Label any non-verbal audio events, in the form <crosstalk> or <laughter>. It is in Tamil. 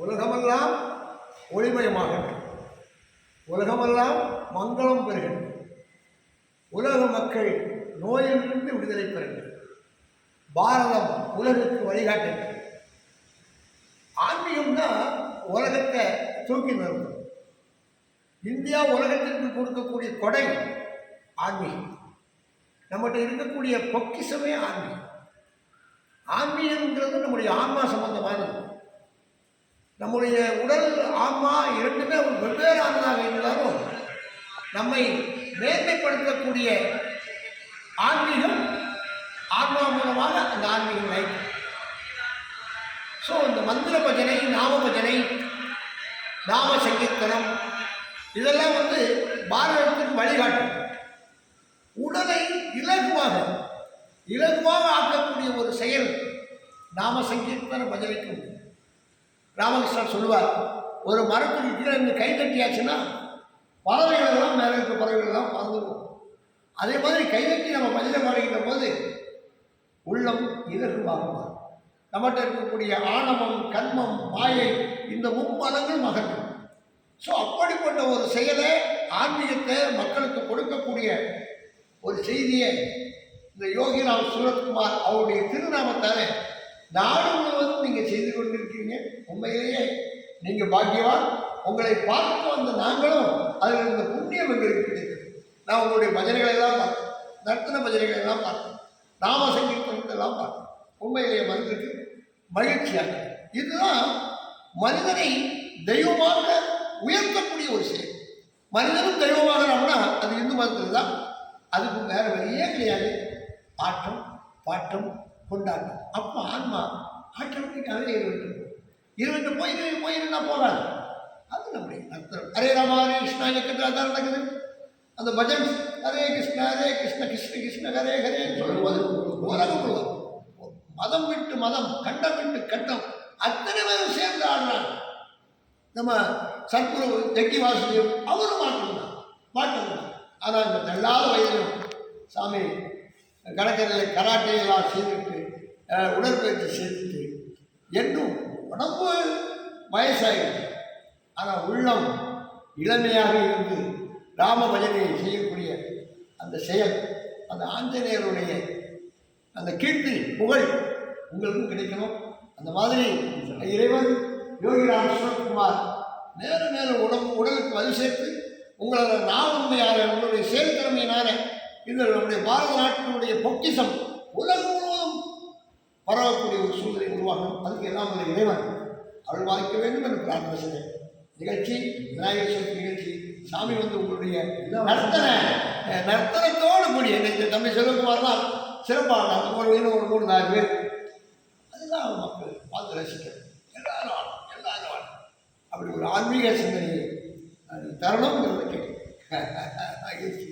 உலகமெல்லாம் ஒளிமயமாகட்டும். உலகமெல்லாம் மங்களம் பெறுகின்றன. உலக மக்கள் நோயிலிருந்து விடுதலை பெறுகிறது பாரதம் உலகுக்கு வழிகாட்டுங்கள் ஆன்மீகம்தான் உலகத்தை தூக்கி நிறுத்தும். இந்தியா உலகத்திற்கு கொடுக்கக்கூடிய கொடை ஆன்மீகம். நம்மகிட்ட இருக்கக்கூடிய பொக்கிசமே ஆன்மீகம். ஆன்மீகங்கிறது நம்முடைய ஆன்மா சம்பந்தமானது. நம்முடைய உடல் ஆன்மா இரண்டுமே ஒரு வெவ்வேறானதாக இருந்தாலும் நம்மை மேன்மைப்படுத்தக்கூடிய ஆன்மீகம் ஆன்மா மூலமாக அந்த ஆன்மீகம் நயிக்கும் ஸோ இந்த மந்திர பஜனை நாம பஜனை நாம சங்கீர்த்தனம் இதெல்லாம் வந்து பாரதத்துக்கு வழிகாட்டும் உடலை இலகுவாக இலகுவாக ஆக்கக்கூடிய ஒரு செயல் நாம சங்கீர்த்தன பஜனைக்கு உண்டு. ராமகிருஷ்ணன் சொல்லுவார் ஒரு மரத்துக்கு கீழே இந்த கை தட்டியாச்சுன்னா பறவைகள் எல்லாம் மேலே இருக்க பறவைகள் எல்லாம் பறந்துடும் அதே மாதிரி கை தட்டி நம்ம பஜனை பாடுகின்ற போது உள்ளம் இலகுவாகும் நம்மகிட்ட இருக்கக்கூடிய ஆணவம் கர்மம் மாயை இந்த மும்மதங்கள் மகன்கள். ஸோ அப்படிப்பட்ட ஒரு செயலை ஆன்மீகத்தை மக்களுக்கு கொடுக்கக்கூடிய ஒரு செய்தியை இந்த யோகிராம் சுரத்குமார் அவருடைய திருநாமத்தால் நாடு செய்து கொண்டிருக்கீங்க உண்மையிலேயே நீங்கள் பாக்கியவான். உங்களை பார்த்து வந்த நாங்களும் அதில் இருந்த புண்ணியம் எங்களுக்கு கிடைத்தது. நான் உங்களுடைய பஜனைகளை எல்லாம் பார்த்தேன். நடத்தின பஜனைகளை எல்லாம் பார்த்தேன். நாம சங்கீர்த்தனத்தெல்லாம் பார்த்தேன். உண்மையிலேயே மனதிற்கு மகிழ்ச்சியாக இதுதான் மனிதனை தெய்வமாக உயர்த்தக்கூடிய ஒரு செயல். மனிதனும் தெய்வமாகறான்னா அது இந்து மதத்தில் தான். அதுக்கு வேற வழியே கிடையாது. ஆட்டம் பாட்டம் கொண்டாட்டம். அப்போ ஆன்மா ஆட்டோமேட்டிக்காகவே இருந்துட்டு இருந்துட்டு போய் போயிருந்தா போகாது. அது நம்முடைய அர்த்தம். ஹரே ராமா ஹரே கிருஷ்ணா இயக்கத்தில் அதான் நடக்குது. அந்த பஜன் ஹரே கிருஷ்ணா ஹரே கிருஷ்ண கிருஷ்ண கிருஷ்ண ஹரே ஹரே சொல்லும்போது உலகம் முழுவதும் மதம் விட்டு மதம் கண்டம் விட்டு கண்டம் அத்தனை பேரும் சேர்ந்து ஆடுறாங்க நம்ம சத்குரு ஜக்கி வாசுதேவ் அவரும் மாட்டுறான் மாட்டுறான் ஆனால் இந்த தள்ளாத வயதிலும் சாமி கடற்கரையில் கராட்டையெல்லாம் செய்துட்டு உடற்பயிற்சி செய்துட்டு என்றும் உடம்பு வயசாயிடுச்சு. ஆனால் உள்ளம் இளமையாக இருந்து ராம பஜனையை செய்யக்கூடிய அந்த செயல் அந்த ஆஞ்சநேயருடைய அந்த கீர்த்தி புகழ் உங்களுக்கும் கிடைக்கணும். அந்த மாதிரி இறைவன் யோகிராம் சிவகுமார் நேர நேர உடம்பு உடலுக்கு வலு சேர்த்து உங்களோட நாவுண்மையால உங்களுடைய செயல்திறமையினால இந்த நம்முடைய பாரத நாட்டினுடைய பொக்கிஷம் உலகம் பரவக்கூடிய ஒரு சூழ்நிலை உருவாகும். அதுக்கு எல்லாம் உள்ள இறைவன் அருள் வாய்க்க வேண்டும் என்று பிரார்த்தனை செய்கிறேன் நிகழ்ச்சி விநாயகர் சதுர்த்தி நிகழ்ச்சி சாமி வந்து உங்களுடைய நர்த்தனை நர்த்தனத்தோடு கூடிய இன்னைக்கு தம்பி செல்வகுமார்லாம் சிறப்பாக ஒரு இன்னும் ஒரு மூணு நாலு பேர். அதுதான் மக்கள் பார்த்து ரசிக்கிறது. எல்லாரும் ஆடணும் எல்லாரும் அப்படி ஒரு ஆன்மீக சிந்தனையை அது தரணுங்கிறத கேட்கும் <laughs>